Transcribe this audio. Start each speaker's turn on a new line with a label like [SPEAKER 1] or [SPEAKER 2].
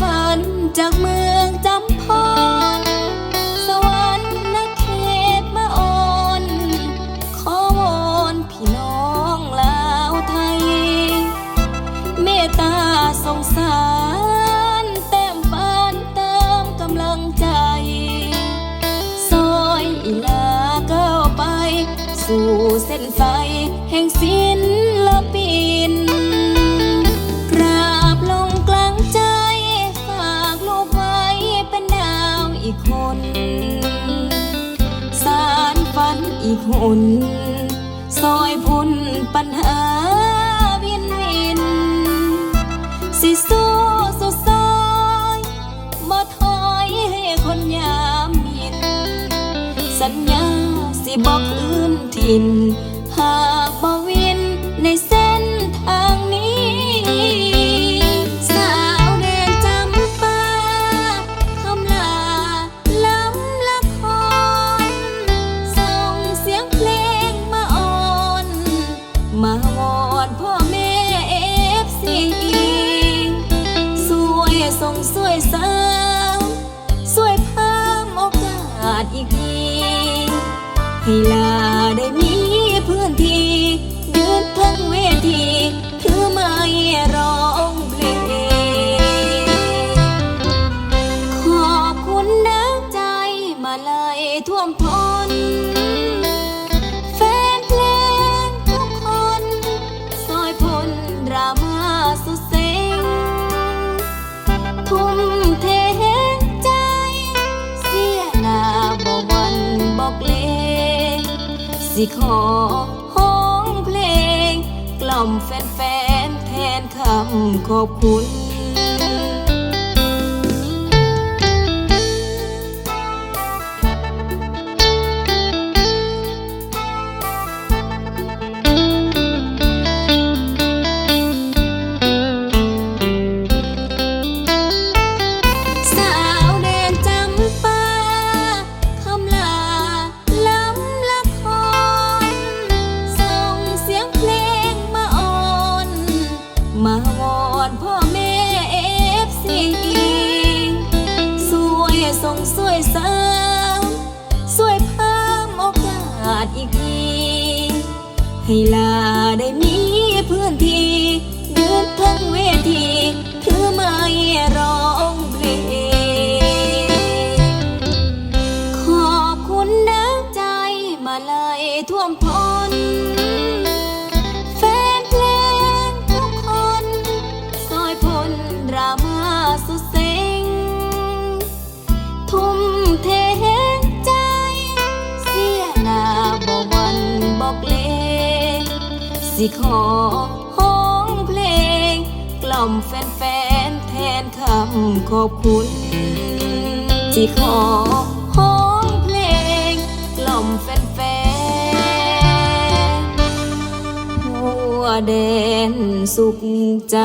[SPEAKER 1] ฝันจากเมืองจำพรสวรรค์นักเขตมาอ่อน ขอวอนพี่น้องลาวไทย เมตตาสงสาร แต้มฝันเติมกำลังใจ ซอยอีลาก้าวไป สู่เส้นไฟแห่งศิลปิน อีกหนซอยพ้นปัญหาวินวินสิสู้สุดซอยบ่ถอยให้คนยามมินสัญญาสิบอกคืนถิ่นหา วอนพ่อแม่เอฟซีสวยส่งสวยสาวสวยเพิ่มโอกาสอีกทีให้ลา สิขอห้องเพลง กล่อมแฟนๆแทนคำขอบคุณ มาวอนพ่อแม่เอฟซีสวยส่งสวยสาวสวยเพิ่มโอกาสอีกที ให้ลาได้มีพื้นที่ยืนทั้งเวทีถือไม้ร้องเพลงขอบคุณน้ำใจมาเลยท่วมท้น สิขอห้องเพลง กล่อมแฟนๆแทนคำขอบคุณสิขอห้องเพลง กล่อมแฟนๆหัวแดนสุขใจ